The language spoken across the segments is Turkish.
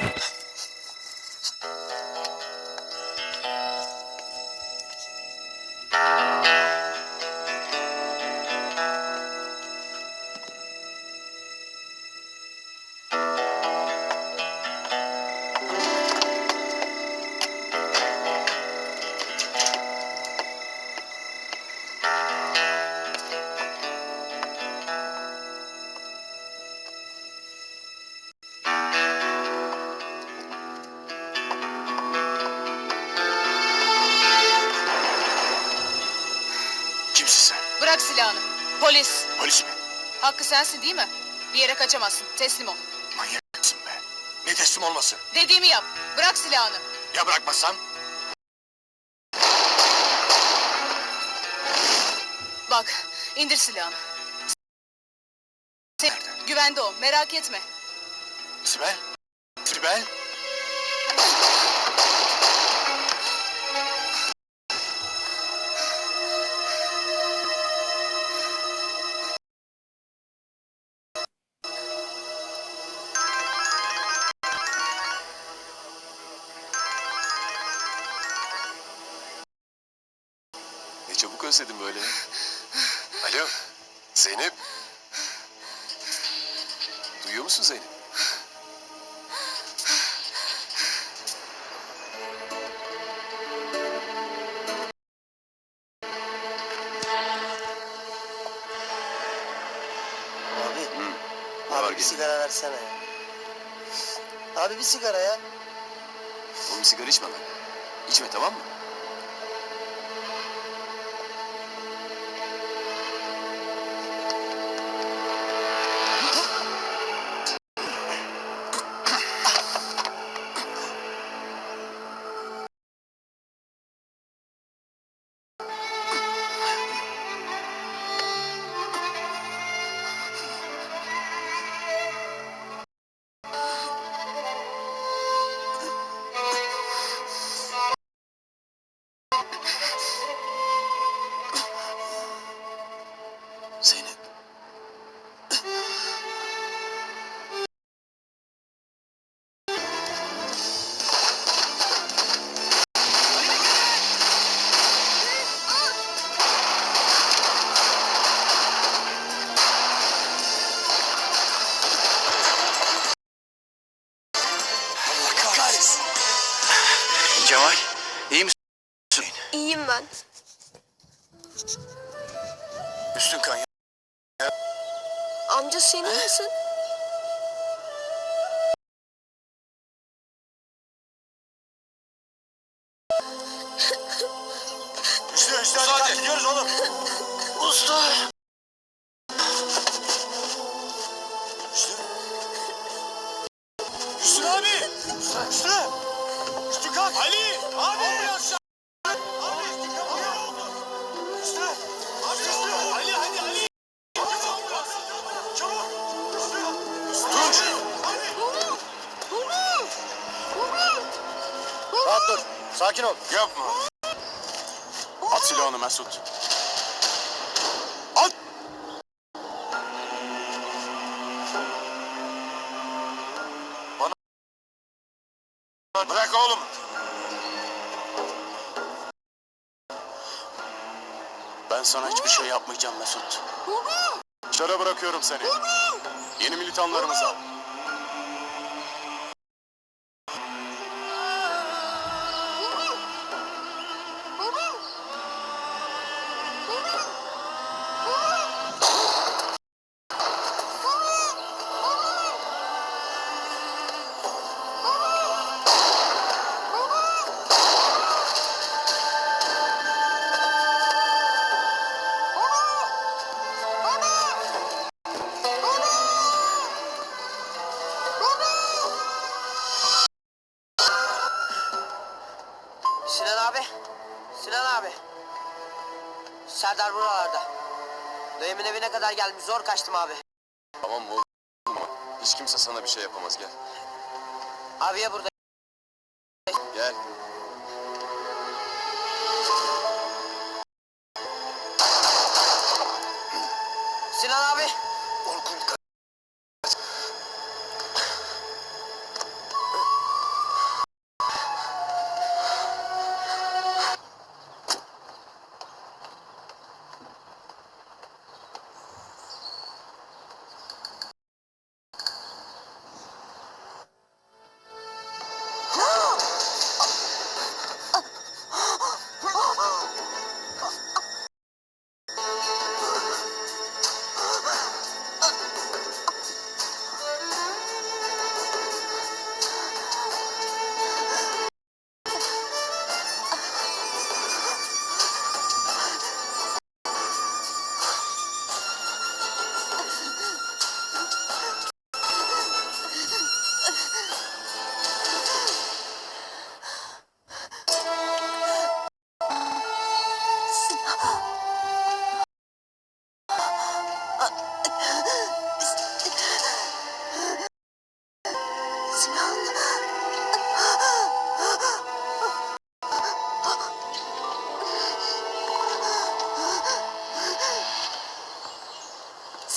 you Bırak silahını. Polis. Polis mi? Hakkı sensin değil mi? Bir yere kaçamazsın. Teslim ol. Manyak mısın be? Ne teslim olması? Dediğimi yap. Bırak silahını. Ya bırakmazsam? Bak, indir silahını. Sen, Nerede? güvende o. Merak etme. Sibel? Sibel? Çabuk özledim böyle. Alo, Zeynep. Duyuyor musun Zeynep? Abi, var abi bir gene? sigara versene ya. Abi bir sigara ya. Oğlum sigara içme lan. İçme tamam mı? Sakin ol. Yapma. At silahını Mesut. At. Bana... Bırak oğlum. Ben sana hiçbir şey yapmayacağım Mesut. Dışarı bırakıyorum seni. Yeni militanlarımıza. Sinan Serdar buralarda. Dayımın evine kadar gelmiş. Zor kaçtım abi. Tamam oğlum? Hiç kimse sana bir şey yapamaz gel. Abi ya burada. Gel. Sinan abi. Orkun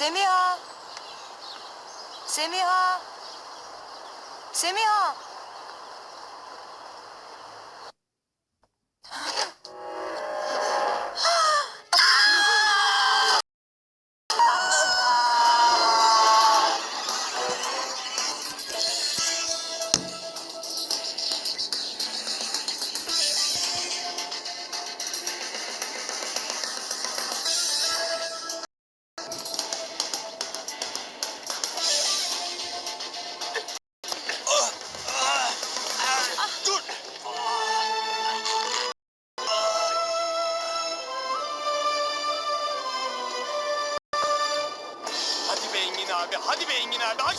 Semiha. Semiha. Semiha.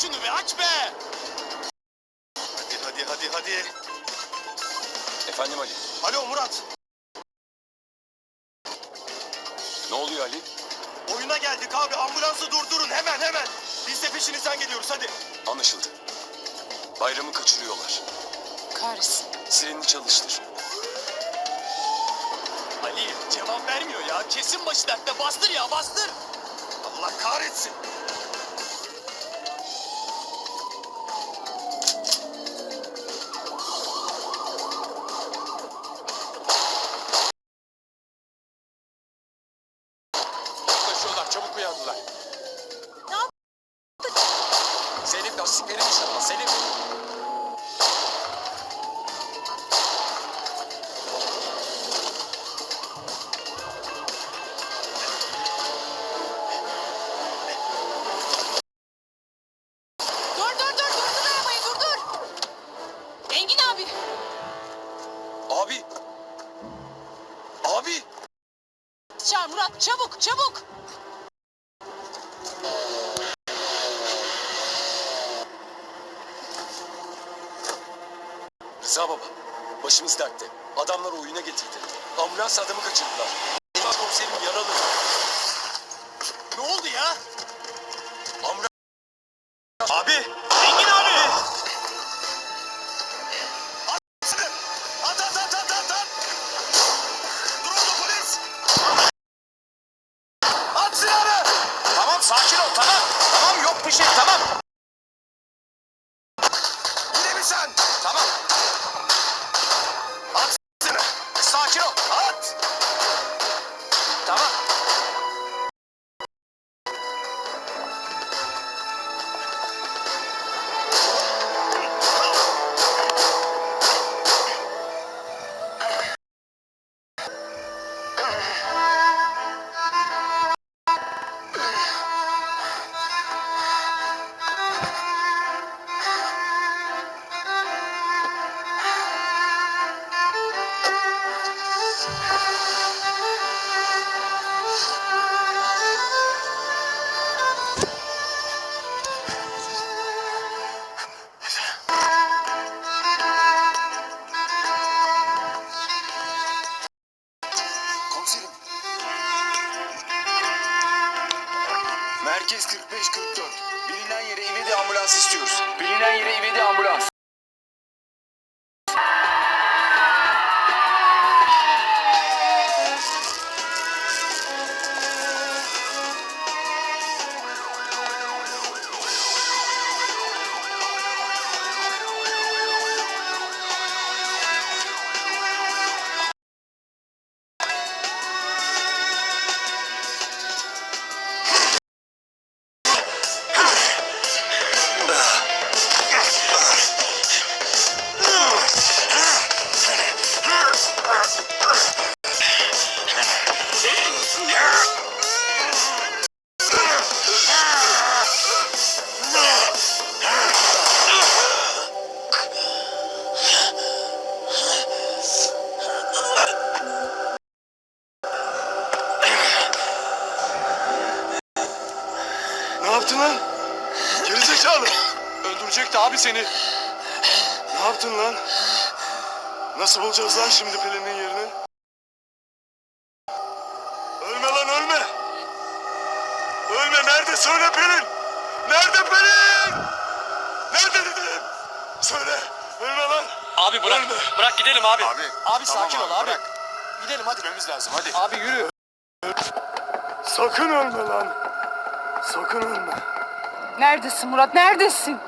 Şunu be, aç be! Hadi, hadi, hadi, hadi. Efendim Ali. Alo Murat, Ne oluyor Ali? oyuna geldik abi, ambulansı durdurun hemen hemen. Biz de peşinizden geliyoruz, hadi. Anlaşıldı. Bayramı kaçırıyorlar. Kahretsin. Sirenini çalıştır. Ali cevap vermiyor ya, kesin başı dertte, bastır ya, bastır! Allah kahretsin! Çabuk. Rıza baba. Başımız dertte. Adamlar oyuna getirdi. Ambulans adamı kaçırdılar. Başkomiserim yaralı. Ne oldu ya? Ambulans Merkez 45-44. Bilinen yere ivedi ambulans istiyoruz. Bilinen yere ivedi ambulans. Yaptın lan? Gerizekalı. Öldürecekti abi seni. Ne yaptın lan? Nasıl bulacağız lan şimdi Pelin'in yerini? Ölme lan ölme. Ölme nerede söyle Pelin. Nerede Pelin? Nerede dedim. Söyle. Ölme lan. Abi bırak. Ölme. Bırak gidelim abi. Abi, Abi sakin ol abi. Bırak. Gidelim hadi. Gitmemiz lazım hadi. Abi yürü. Sakın ölme lan. Sakın ölme. Neredesin Murat neredesin?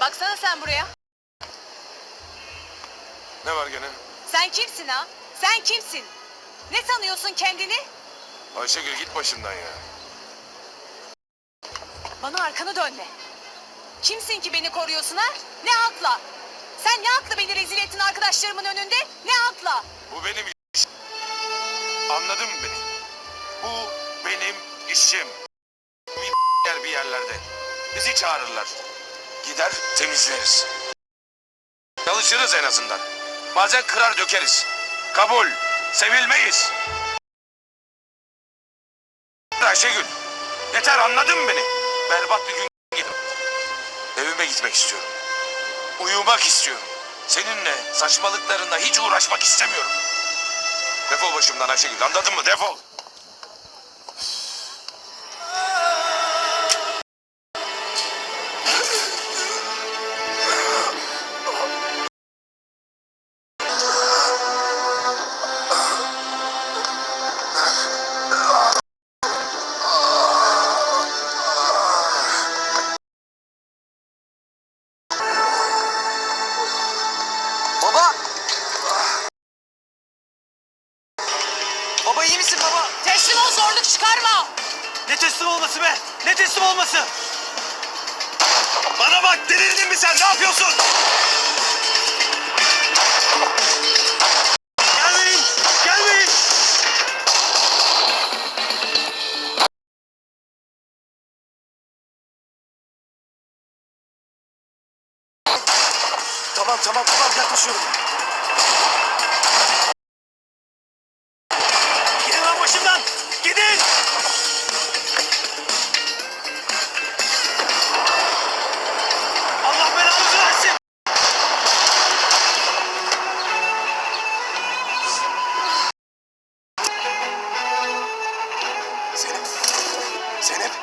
Baksana sen buraya. Ne var gene? Sen kimsin ha? Sen kimsin? Ne sanıyorsun kendini? Ayşegül git başımdan ya. Bana arkanı dönme. Kimsin ki beni koruyorsun ha? Ne hakla? Sen ne hakla beni rezil ettin arkadaşlarımın önünde? Ne hakla? Bu benim işim. Anladın mı beni? Bu benim işim. Bir yer bir yerlerde. Bizi çağırırlar. Gider temizleriz. Çalışırız en azından. Bazen kırar dökeriz. Kabul. Sevilmeyiz. Ayşegül. Yeter anladın mı beni? Berbat bir gün gibi. Evime gitmek istiyorum. Uyumak istiyorum. Seninle saçmalıklarınla hiç uğraşmak istemiyorum. Defol başımdan Ayşegül anladın mı? Defol. Teslim olması be? Ne teslim olması? Bana bak delirdin mi sen? Ne yapıyorsun? Gelmeyin! Gelmeyin! Tamam tamam tamam yaklaşıyorum. Zeynep. Zeynep. Zeynep.